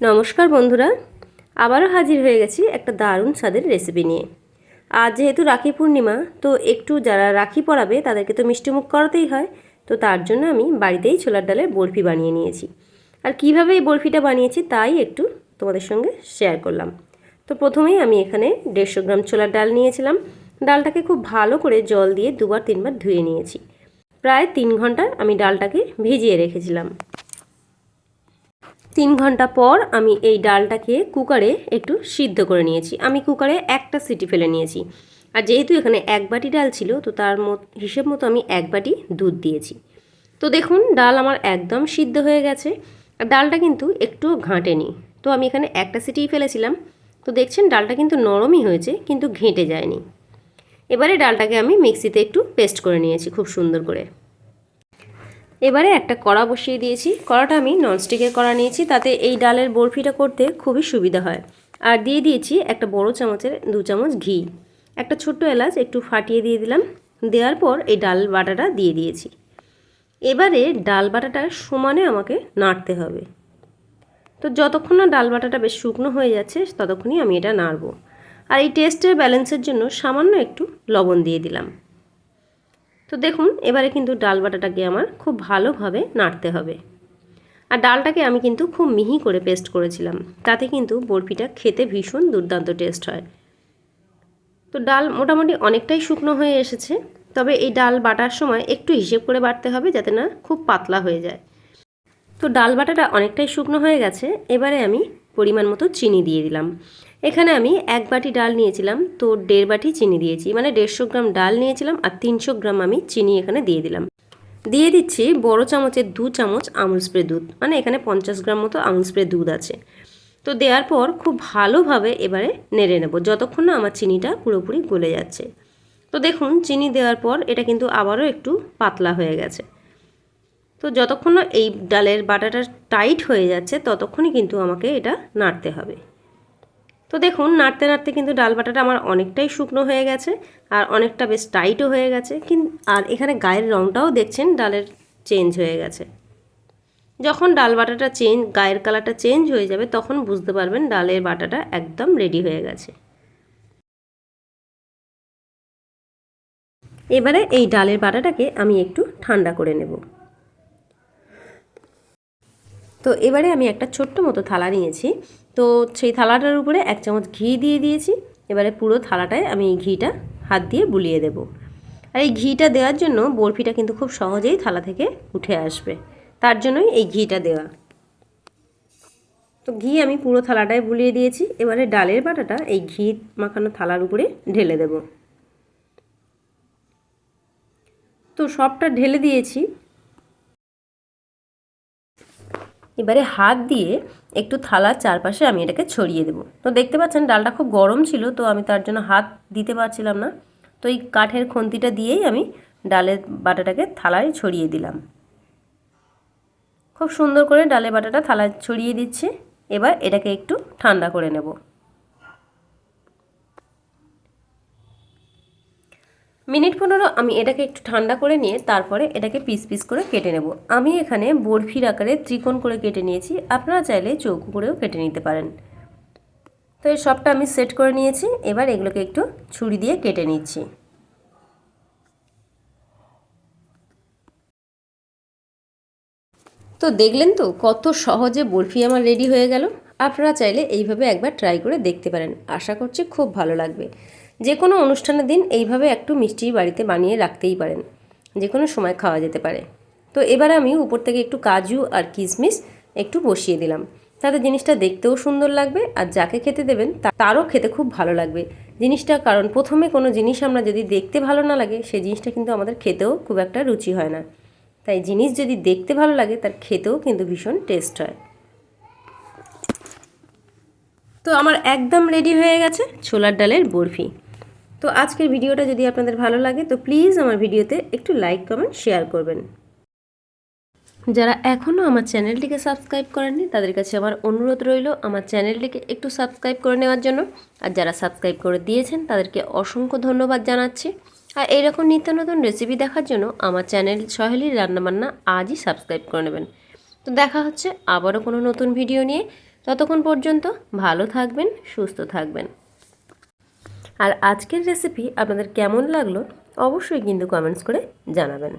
নমস্কার বন্ধুরা, আবারও হাজির হয়ে গেছি একটা দারুণ স্বাদের রেসিপি নিয়ে। আজ যেহেতু রাখি পূর্ণিমা, তো একটু যারা রাখি পরাবে তাদেরকে তো মিষ্টিমুখ করাতেই হয়, তো তার জন্য আমি বাড়িতেই ছোলার ডালের বরফি বানিয়ে নিয়েছি। আর কীভাবে এই বরফিটা বানিয়েছি তাই একটু তোমাদের সঙ্গে শেয়ার করলাম। তো প্রথমেই আমি এখানে দেড়শো গ্রাম ছোলার ডাল নিয়েছিলাম। ডালটাকে খুব ভালো করে জল দিয়ে দুবার তিনবার ধুয়ে নিয়েছি। প্রায় তিন ঘণ্টা আমি ডালটাকে ভিজিয়ে রেখেছিলাম। তিন ঘণ্টা পর আমি এই ডালটাকে কুকারে একটু সিদ্ধ করে নিয়েছি। আমি কুকারে একটা সিটি ফেলে নিয়েছি। আর যেহেতু এখানে এক বাটি ডাল ছিল, তো তার মত, হিসেব মতো আমি এক বাটি দুধ দিয়েছি। তো দেখুন, ডাল আমার একদম সিদ্ধ হয়ে গেছে। আর ডালটা কিন্তু একটুও ঘাঁটেনি। তো আমি এখানে একটা সিটিই ফেলেছিলাম। তো দেখছেন, ডালটা কিন্তু নরমই হয়েছে, কিন্তু ঘেঁটে যায়নি। এবারে ডালটাকে আমি মিক্সিতে একটু পেস্ট করে নিয়েছি খুব সুন্দর করে। এবারে একটা কড়া বসিয়ে দিয়েছি। কড়াটা আমি ননস্টিকের কড়া নিয়েছি, তাতে এই ডালের বরফিটা করতে খুবই সুবিধা হয়। আর দিয়ে দিয়েছি একটা বড় চামচের দু চামচ ঘি। একটা ছোট্ট এলাচ একটু ফাটিয়ে দিয়ে দিলাম। দেওয়ার পর এই ডাল বাটাটা দিয়ে দিয়েছি। এবারে ডাল বাটাটা সমানে আমাকে নাড়তে হবে। তো যতক্ষণ না ডাল বাটাটা বেশ শুকনো হয়ে যাচ্ছে, ততক্ষণই আমি এটা নাড়ব। আর এই টেস্টের ব্যালেন্সের জন্য সামান্য একটু লবণ দিয়ে দিলাম। তো দেখুন, এবারে কিন্তু ডাল বাটাটাকে আমার খুব ভালোভাবে নাড়তে হবে। আর ডালটাকে আমি কিন্তু খুব মিহি করে পেস্ট করেছিলাম। তাতে কিন্তু বরফিটা খেতে ভীষণ দুর্দান্ত টেস্ট হয়। তো ডাল মোটামুটি অনেকটাই শুকনো হয়ে এসেছে, তবে এই ডাল বাটার সময় একটু হিসেব করে বাটতে হবে যাতে না খুব পাতলা হয়ে যায়। তো ডাল বাটাটা অনেকটাই শুকনো হয়ে গেছে, এবারে আমি পরিমাণ মতো চিনি দিয়ে দিলাম। এখানে আমি এক বাটি ডাল নিয়েছিলাম, তো দেড় বাটি চিনি দিয়েছি। মানে দেড়শো গ্রাম ডাল নিয়েছিলাম আর তিনশো গ্রাম আমি চিনি এখানে দিয়ে দিলাম। দিয়ে দিচ্ছি বড় চামচের দু চামচ আমুল স্প্রে দুধ মানে এখানে পঞ্চাশ গ্রাম মতো আমুল স্প্রে দুধ আছে। তো দেওয়ার পর খুব ভালোভাবে এবারে নেড়ে নেব, যতক্ষণ না আমার চিনিটা পুরোপুরি গলে যাচ্ছে। তো দেখুন, চিনি দেওয়ার পর এটা কিন্তু আবারও একটু পাতলা হয়ে গেছে। তো যতক্ষণ না এই ডালের বাটাটা টাইট হয়ে যাচ্ছে, ততক্ষণই কিন্তু আমাকে এটা নাড়তে হবে। তো দেখুন, নাড়তে নাড়তে কিন্তু ডাল বাটাটা আমার অনেকটাই শুকনো হয়ে গেছে আর অনেকটা বেশ টাইটও হয়ে গেছে। কিন্তু আর এখানে গায়ের রঙটাও দেখছেন, ডালের চেঞ্জ হয়ে গেছে। যখন ডাল বাটাটা চেঞ্জ গায়ের কালারটা চেঞ্জ হয়ে যাবে, তখন বুঝতে পারবেন ডালের বাটাটা একদম রেডি হয়ে গেছে। এবারে এই ডালের বাটাটাকে আমি একটু ঠান্ডা করে নেব। তো এবারে আমি একটা ছোট্ট মতো থালা নিয়েছি। তো সেই থালাটার উপরে এক চামচ ঘি দিয়ে দিয়েছি। এবারে পুরো থালাটায় আমি এই ঘিটা হাত দিয়ে বুলিয়ে দেব। আর এই ঘিটা দেওয়ার জন্য বরফিটা কিন্তু খুব সহজেই থালা থেকে উঠে আসবে। তার জন্যই এই ঘিটা দেওয়া। তো ঘি আমি পুরো থালাটায় বুলিয়ে দিয়েছি। এবারে ডালের বাটাটা এই ঘি মাখানো থালার উপরে ঢেলে দেব। তো সবটা ঢেলে দিয়েছি। এবারে হাত দিয়ে একটু থালার চারপাশে আমি এটাকে ছড়িয়ে দেবো। তো দেখতে পাচ্ছেন ডালটা খুব গরম ছিল, তো আমি তার জন্য হাত দিতে পারছিলাম না। তো এই কাঠের খন্তিটা দিয়েই আমি ডালের বাটাটাকে থালায় ছড়িয়ে দিলাম। খুব সুন্দর করে ডালের বাটাটা থালায় ছড়িয়ে দিচ্ছি। এবার এটাকে একটু ঠান্ডা করে নেব। মিনিট পনেরো আমি এটাকে একটু ঠান্ডা করে নিয়ে তারপরে এটাকে পিস পিস করে কেটে নেব। আমি এখানে বরফির আকারে ত্রিকোণ করে কেটে নিয়েছি। আপনারা চাইলে চৌকো করেও কেটে নিতে পারেন। তো এই সবটা আমি সেট করে নিয়েছি। এবার এগুলোকে একটু ছুরি দিয়ে কেটে নিচ্ছি। তো দেখলেন তো কত সহজে বরফি আমার রেডি হয়ে গেল। আপনারা চাইলে এইভাবে একবার ট্রাই করে দেখতে পারেন। আশা করছি খুব ভালো লাগবে। যে কোনো অনুষ্ঠানের দিন এইভাবে একটু মিষ্টি বাড়িতে বানিয়ে রাখতেই পারেন। যে কোনো সময় খাওয়া যেতে পারে। তো এবার আমি উপর থেকে একটু কাজু আর কিশমিশ একটু বসিয়ে দিলাম। তাতে জিনিসটা দেখতেও সুন্দর লাগবে আর যাকে খেতে দেবেন তারও খেতে খুব ভালো লাগবে। জিনিসটা কারণ প্রথমে কোনো জিনিস আমরা যদি দেখতে ভালো না লাগে সেই জিনিসটা কিন্তু আমাদের খেতেও খুব একটা রুচি হয় না। তাই জিনিস যদি দেখতে ভালো লাগে, তার খেতেও কিন্তু ভীষণ টেস্ট হয়। তো আমার একদম রেডি হয়ে গেছে ছোলার ডালের বরফি। তো আজকের ভিডিওটা যদি আপনাদের ভালো লাগে, তো প্লিজ আমার ভিডিওতে একটু লাইক কমেন্ট শেয়ার করবেন। যারা এখনও আমার চ্যানেলটিকে সাবস্ক্রাইব করেননি, তাদের কাছে আমার অনুরোধ রইল আমার চ্যানেলটিকে একটু সাবস্ক্রাইব করে নেওয়ার জন্য। আর যারা সাবস্ক্রাইব করে দিয়েছেন, তাদেরকে অসংখ্য ধন্যবাদ জানাচ্ছি। আর এইরকম নিত্য নতুন রেসিপি দেখার জন্য আমার চ্যানেল সহেলির রান্নাবান্না আজই সাবস্ক্রাইব করে নেবেন। তো দেখা হচ্ছে আবারও কোনো নতুন ভিডিও নিয়ে। ততক্ষণ পর্যন্ত ভালো থাকবেন, সুস্থ থাকবেন। আর আজকের রেসিপি আপনাদের কেমন লাগল অবশ্যই কিন্তু কমেন্টস করে জানাবেন।